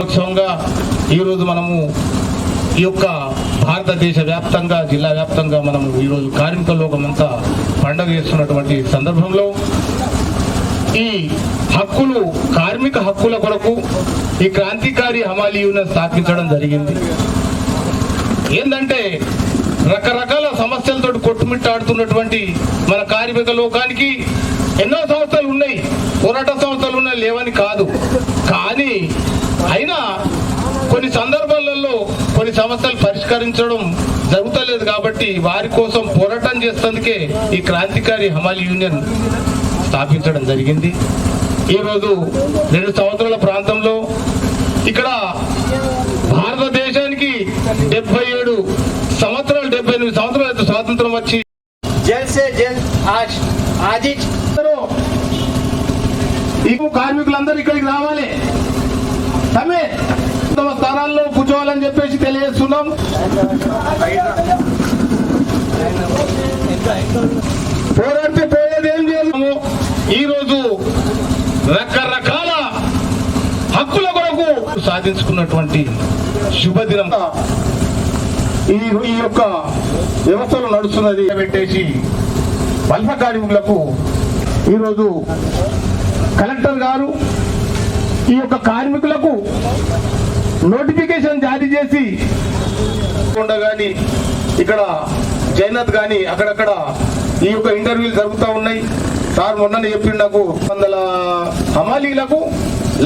దినోత్సవంగా ఈరోజు మనము ఈ యొక్క భారతదేశ వ్యాప్తంగా జిల్లా వ్యాప్తంగా మనము ఈరోజు కార్మిక లోకమంతా పండగ చేస్తున్నటువంటి సందర్భంలో ఈ హక్కులు కార్మిక హక్కుల కొరకు ఈ క్రాంతికారి హమాలీయును యూనియన్ స్థాపించడం జరిగింది. ఏంటంటే రకరకాల సమస్యలతో కొట్టుమిట్టాడుతున్నటువంటి మన కార్మిక లోకానికి ఎన్నో సంస్థలు ఉన్నాయి పోరాట సంస్థలు ఉన్నాయి లేవని కాదు. కానీ కొన్ని సందర్భాలలో కొన్ని సమస్యలు పరిష్కరించడం జరుగుతలేదు కాబట్టి వారి కోసం పోరాటం చేసేందుకే ఈ క్రాంతికారి హమాల్ యూనియన్ స్థాపించడం జరిగింది. ఈరోజు రెండు సంవత్సరాల ప్రాంతంలో ఇక్కడ భారతదేశానికి డెబ్బై ఏడు సంవత్సరాలు డెబ్బై ఎనిమిది సంవత్సరాల స్వాతంత్రం వచ్చి జల్సే కార్మికులందరూ ఇక్కడికి రావాలి. పోరాడితే పోయేది ఏం చేయాలి? ఈ రోజు రకరకాల హక్కుల కొరకు సాధించుకున్నటువంటి శుభదినం. ఈ ఈ యొక్క వ్యవస్థలు నడుస్తున్నది పెట్టేసి వలస కార్మికులకు ఈరోజు కలెక్టర్ గారు ఈ యొక్క కార్మికులకు నోటిఫికేషన్ జారీ చేసి కానీ ఇక్కడ జైనత్ గాని అక్కడక్కడ ఈ యొక్క ఇంటర్వ్యూలు జరుగుతూ ఉన్నాయి. సార్ మొన్న చెప్పిండు నాకు వందల హమాలీలకు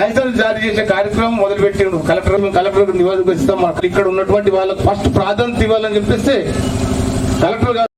లైసెన్స్ జారీ చేసే కార్యక్రమం మొదలుపెట్టిండు. కలెక్టర్ కలెక్టర్ నివేదిక ఇస్తాం ఇక్కడ ఉన్నటువంటి వాళ్ళకు ఫస్ట్ ప్రాధాన్యత ఇవ్వాలని చెప్పేస్తే కలెక్టర్ గారు